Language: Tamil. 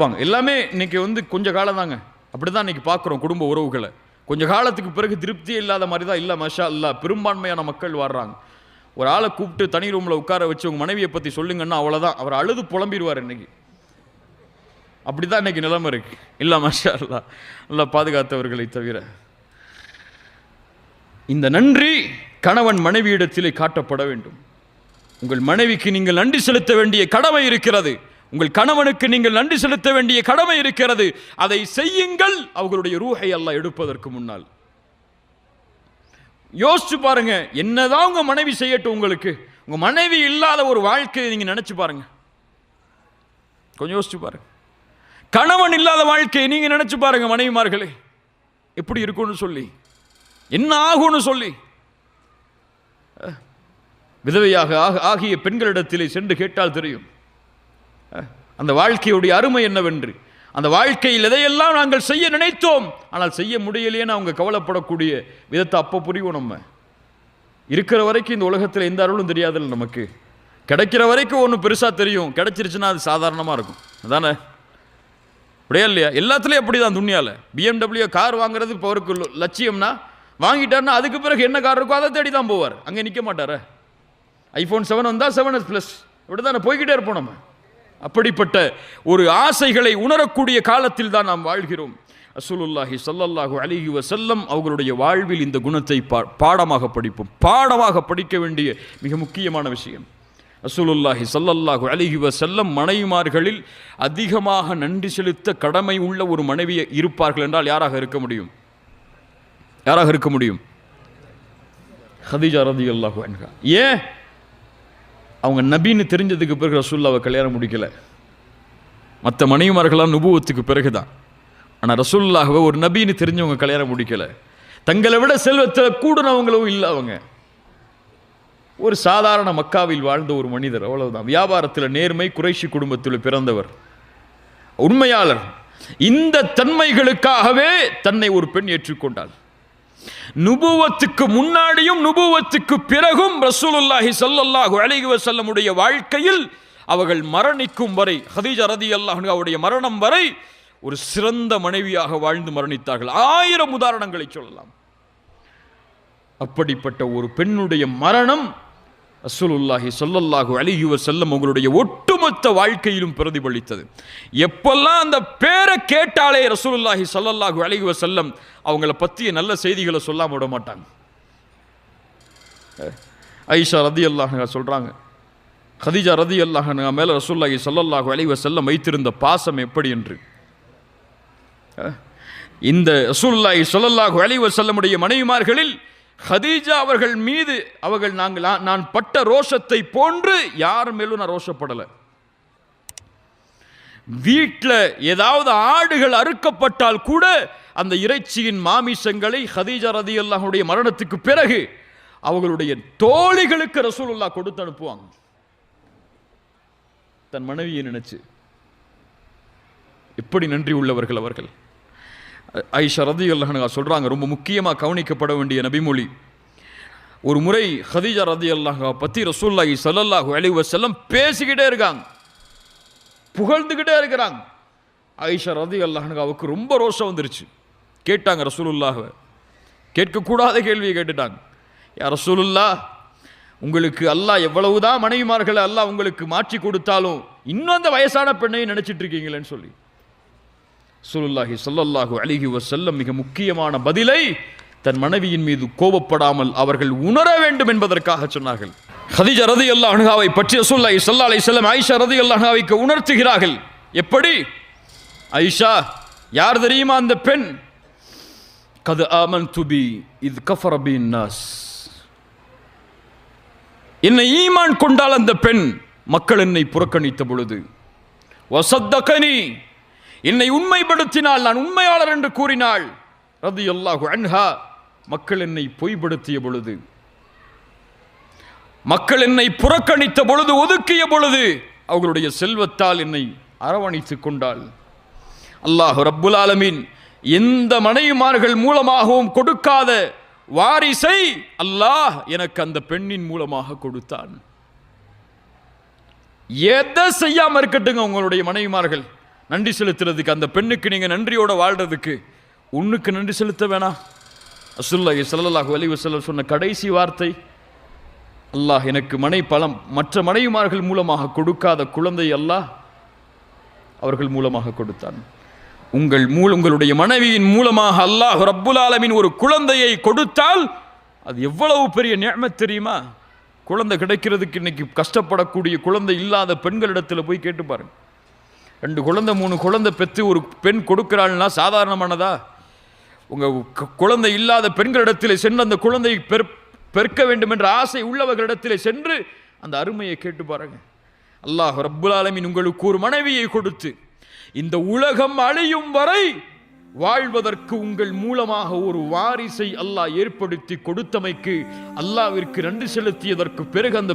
இருப்பாங்க எல்லாமே இன்னைக்கு வந்து கொஞ்ச காலம் தாங்க. அப்படி தான் இன்னைக்கு பார்க்குறோம் குடும்ப உறவுகளை. கொஞ்ச காலத்துக்கு பிறகு திருப்தியே இல்லாத மாதிரி தான் இல்லை மஷா இல்லா பெரும்பான்மையான மக்கள் வர்றாங்க. ஒரு ஆளை கூப்பிட்டு தனி ரூமில் உட்கார வச்சு உங்கள் மனைவியை பற்றி சொல்லுங்கன்னா அவ்வளோதான் அவர் அழுது புலம்பிடுவார் இன்றைக்கி அப்படி தான் இன்னைக்கு நிலைமை இருக்குது இல்லை மஷா அல்லா நல்லா பாதுகாத்தவர்களை தவிர. இந்த நன்றி கணவன் மனைவியிடத்திலே காட்டப்பட வேண்டும். உங்கள் மனைவிக்கு நீங்கள் நன்றி செலுத்த வேண்டிய கடமை இருக்கிறது. உங்கள் கணவனுக்கு நீங்கள் நன்றி செலுத்த வேண்டிய கடமை இருக்கிறது. அதை செய்யுங்கள். அவர்களுடைய ரூஹை அல்லாஹ் எடுப்பதற்கு முன்னால். யோசிச்சு பாருங்க. என்னதான் உங்க மனைவி செய்யட்டும் உங்களுக்கு. உங்க மனைவி இல்லாத ஒரு வாழ்க்கையை நீங்க நினைச்சு பாருங்க. கொஞ்சம் யோசிச்சு பாருங்க. கணவன் இல்லாத வாழ்க்கையை நீங்க நினைச்சு பாருங்க மனைவிமார்களே. எப்படி இருக்கும்னு சொல்லி. என்ன ஆகும்னு சொல்லி. விதவையாக ஆக- ஆகிய பெண்களிடத்திலே சென்று கேட்டால் தெரியும். அந்த வாழ்க்கையுடைய அருமை என்னவென்று? அந்த வாழ்க்கையில் எதையெல்லாம் நாங்கள் செய்ய நினைத்தோம்? ஆனால் செய்ய முடியலையேன்னு அவங்க கவலைப்படக்கூடிய விதத்தை அப்போ புரியும் நம்ம. இருக்கிற வரைக்கும் இந்த உலகத்தில் எந்த அருளும் தெரியாதுல்ல நமக்கு. கிடைக்கிற வரைக்கும் ஒன்று பெருசாக தெரியும். கிடைச்சிருச்சுன்னா அது சாதாரணமாக இருக்கும். அதானே? அப்படியே இல்லையா? எல்லாத்துலேயும் அப்படி தான் துணியால் பிஎம்டபிள்யூ கார் வாங்குறது இப்போ அவருக்கு லட்சியம்னா வாங்கிட்டாருன்னா அதுக்கு பிறகு என்ன கார் இருக்கோ அதை தேடி தான் போவார். அங்கே நிற்க மாட்டார். ஐஃபோன் செவன் வந்தால் செவன் எஸ் ப்ளஸ் இப்படி தானே போய்கிட்டே இருப்போம் நம்ம. அப்படிப்பட்ட ஒரு ஆசைகளை உணரக்கூடிய காலத்தில் தான் நாம் வாழ்கிறோம். அசுலுல்லாஹி சல்லல்லாஹு அலிஹி வசல்லம் அவர்களுடைய வாழ்வில் இந்த குணத்தை பா பாடமாக படிப்போம். பாடமாக படிக்க வேண்டிய மிக முக்கியமான விஷயம். அசுலுல்லாஹி சல்லல்லாஹு அலிஹி வசல்லம் மனைவிமார்களில் அதிகமாக நன்றி செலுத்த கடமை உள்ள ஒரு மனைவி இருப்பார்கள் என்றால் யாராக இருக்க முடியும்? யாராக இருக்க முடியும்? ஹதீஜா ரதியல்லாஹு அன்ஹா. ஏன்? அவங்க நபின்னு தெரிஞ்சதுக்கு பிறகு ரசூல்லாவை கல்யாணம் முடிக்கலை. மற்ற மனைவிமார்களாம் நுபுவத்துக்கு பிறகு தான் ஆனால் ரசூல்லாகவே ஒரு நபின்னு தெரிஞ்சவங்க கல்யாணம் முடிக்கலை. தங்களை விட செல்வத்தில் கூடுனவங்களும் இல்லை அவங்க. ஒரு சாதாரண மக்காவில் வாழ்ந்த ஒரு மனிதர் அவ்வளவுதான். வியாபாரத்தில் நேர்மை குறைஷி குடும்பத்தில் பிறந்தவர். உண்மையாளர். இந்த தன்மைகளுக்காகவே தன்னை ஒரு பெண் ஏற்றுக்கொண்டாள். நுபுவத்துக்கு முன்னாடியும் நுபுவத்துக்கு பிறகும் ரசூலுல்லாஹி சல்லல்லாஹு அலைஹி வசல்லமுடைய வாழ்க்கையில் அவர்கள் மரணிக்கும் வரை ஹதீஜா ரதி அல்லாஹ் அவருடைய மரணம் வரை ஒரு சிறந்த மனைவியாக வாழ்ந்து மரணித்தார்கள். ஆயிரம் உதாரணங்களை சொல்லலாம். அப்படிப்பட்ட ஒரு பெண்ணுடைய மரணம் ரசூலுல்லாஹி சொல்லல்லாஹு அலைஹி செல்லம் உங்களுடைய ஒட்டுமொத்த வாழ்க்கையிலும் பிரதிபலித்தது. எப்பெல்லாம் அந்த பேரை கேட்டாலே ரசூலுல்லாஹி சொல்லல்லாஹு அலைஹி செல்லம் அவங்கள பற்றிய நல்ல செய்திகளை சொல்லாம விட மாட்டாங்க. ஐஷா ரதி அல்லாஹ் சொல்றாங்க ஹதீஜா ரதி அல்லாஹ் மேலே ரசூல்லாஹி சொல்லல்லாஹு அலைஹி செல்லம் வைத்திருந்த பாசம் எப்படி என்று? அஹ், இந்த ரசூல்லாஹி சொல்லல்லாஹு அலைஹி செல்லமுடைய மனைவிமார்களில் ஹதீஜா அவர்கள் மீது அவர்கள் நாங்கள் நான்- பட்ட ரோஷத்தை போன்று யார் மேலும் நான் ரோஷப்படலை. வீட்டில் ஏதாவது ஆடுகள் அறுக்கப்பட்டால் கூட அந்த இறைச்சியின் மாமிசங்களை ஹதீஜா ரதி அல்லாஹுடைய மரணத்துக்கு பிறகு அவர்களுடைய தோழிகளுக்கு ரசூலுல்லா கொடுத்து அனுப்புவாங்க. தன் மனைவியை நினைச்சு. எப்படி நன்றி உள்ளவர்கள் அவர்கள்? ஐஷா ரதி அல்லஹனுகா சொல்கிறாங்க ரொம்ப முக்கியமாக கவனிக்கப்பட வேண்டிய நபிமொழி. ஒரு முறை ஹதீஜா ரதி அல்லாஹ் பற்றி ரசூல்லாஹி சல்லல்லாஹு அலி வசல்லம் பேசிக்கிட்டே இருக்காங்க. புகழ்ந்துக்கிட்டே இருக்கிறாங்க. ஐஷா ரதி அல்லாஹனுகாவுக்கு ரொம்ப ரோஷம் வந்துருச்சு. கேட்டாங்க ரசூலுல்லாஹுவை. கேட்கக்கூடாத கேள்வியை கேட்டுட்டாங்க. யார் ரசூலுல்லா உங்களுக்கு அல்லாஹ் எவ்வளவுதான் மனைவிமார்களை அல்லாஹ் உங்களுக்கு மாற்றி கொடுத்தாலும் இன்னும் அந்த வயசான பெண்ணையும் நினச்சிட்டு இருக்கீங்களேன்னு சொல்லி. சுலுல்லாஹி சொல்லல்லாஹு அலைஹி வசல்லம் மிக முக்கியமான பதிலை தன் மனைவியின் மீது கோபப்படாமல் அவர்கள் உணர வேண்டும் என்பதற்காக சொன்னார்கள். ஹதீஜா ரதி அன்ஹாவை பற்றி ரசூல்லாஹி ஸல்லல்லாஹு அலி செல்லம் ஐஷா ரதி அல்லாஹாவைக்கு உணர்த்துகிறார்கள். எப்படி? ஐஷா யார் தெரியுமா அந்த பெண்? கது ஆமன் துபி இது கஃபர பின் நாஸ் என்னை ஈமான் கொண்டால் அந்த பெண் மக்கள் என்னை புறக்கணித்த பொழுது வசத்தகனி என்னை உண்மைப்படுத்தினால் நான் உண்மையாளர் என்று கூறினாள். ரதி அல்லாஹு அன்ஹா. மக்கள் என்னை பொய்படுத்திய பொழுது. மக்கள் என்னை புறக்கணித்த பொழுது ஒதுக்கிய பொழுது அவர்களுடைய செல்வத்தால் என்னை அரவணைத்துக் கொண்டாள். அல்லாஹ் ரப்புல் ஆலமீன் எந்த மனைவிமார்கள் மூலமாகவும் கொடுக்காத வாரிசை அல்லாஹ் எனக்கு அந்த பெண்ணின் மூலமாக கொடுத்தான். எதை செய்யாமல் இருக்கட்டுங்க உங்களுடைய மனைவிமார்கள்? நன்றி செலுத்துறதுக்கு அந்த பெண்ணுக்கு நீங்கள் நன்றியோடு வாழ்கிறதுக்கு உன்னுக்கு நன்றி செலுத்த வேணாம் அசுல்லாஹி ஸல்லல்லாஹு அலைஹி வஸல்லம் சொன்ன கடைசி வார்த்தை அல்லாஹ் எனக்கு மனை பலம் மற்ற மனைவிமார்கள் மூலமாக கொடுக்காத குழந்தை அல்லாஹ் அவர்கள் மூலமாக கொடுத்தான். உங்கள் மூல உங்களுடைய மனைவியின் மூலமாக அல்லாஹ் ரப்புல் ஆலமின் ஒரு குழந்தையை கொடுத்தால் அது எவ்வளவு பெரிய நேமை தெரியுமா? குழந்தை கிடைக்கிறதுக்கு இன்னைக்கு கஷ்டப்படக்கூடிய குழந்தை இல்லாத பெண்களிடத்தில் போய் கேட்டு பாருங்கள் ரெண்டு குழந்தை மூணு குழந்தை பெற்று ஒரு பெண் கொடுக்கிறாள்னா சாதாரணமானதா? உங்கள் குழந்தை இல்லாத பெண்களிடத்தில் சென்று அந்த குழந்தையை பெற் பெருக்க வேண்டும் என்ற ஆசை உள்ளவர்களிடத்தில் சென்று அந்த அருமையை கேட்டு பாருங்க. அல்லாஹ் ரப்புல் ஆலமின் உங்களுக்கு ஒரு மனைவியை கொடுத்து இந்த உலகம் அழியும் வரை வாழ்வதற்கு உங்கள் மூலமாக ஒரு வாரிசை அல்லாஹ் ஏற்படுத்தி கொடுத்தமைக்கு அல்லாவிற்கு நன்றி செலுத்தியதற்கு பிறகு அந்த